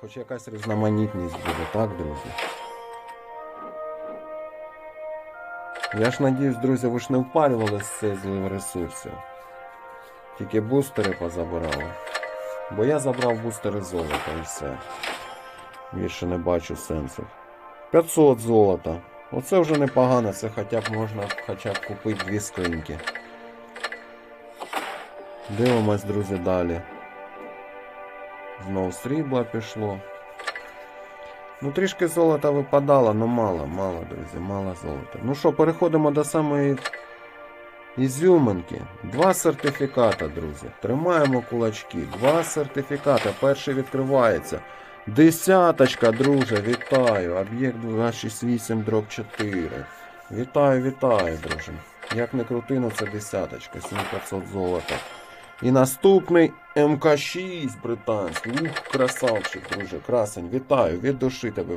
Хоч якась різноманітність буде, так, друзі? Я ж надіюсь, друзі, ви ж не впарювали з цей злив ресурсів. Тільки бустери позабирали. Бо я забрав бустери золота і все. Більше не бачу сенсу. 500 золота. Оце вже непогано, це хоча б можна хоча б купити дві скриньки. Дивимось, друзі, далі. Знову срібло пішло. Ну, трішки золота випадало, але мало, мало, друзі, мало золота. Ну що, переходимо до самої ізюминки. Два сертифіката, друзі. Тримаємо кулачки. Два сертифіката. Перший відкривається. Десяточка, друже, вітаю. Об'єкт 268 дроб 4. Вітаю, вітаю, друже. Як не крути, ну це десяточка, 7500 золота. І наступний МК6 британський. Ух, красавчик, друже, красень. Вітаю, від душі тебе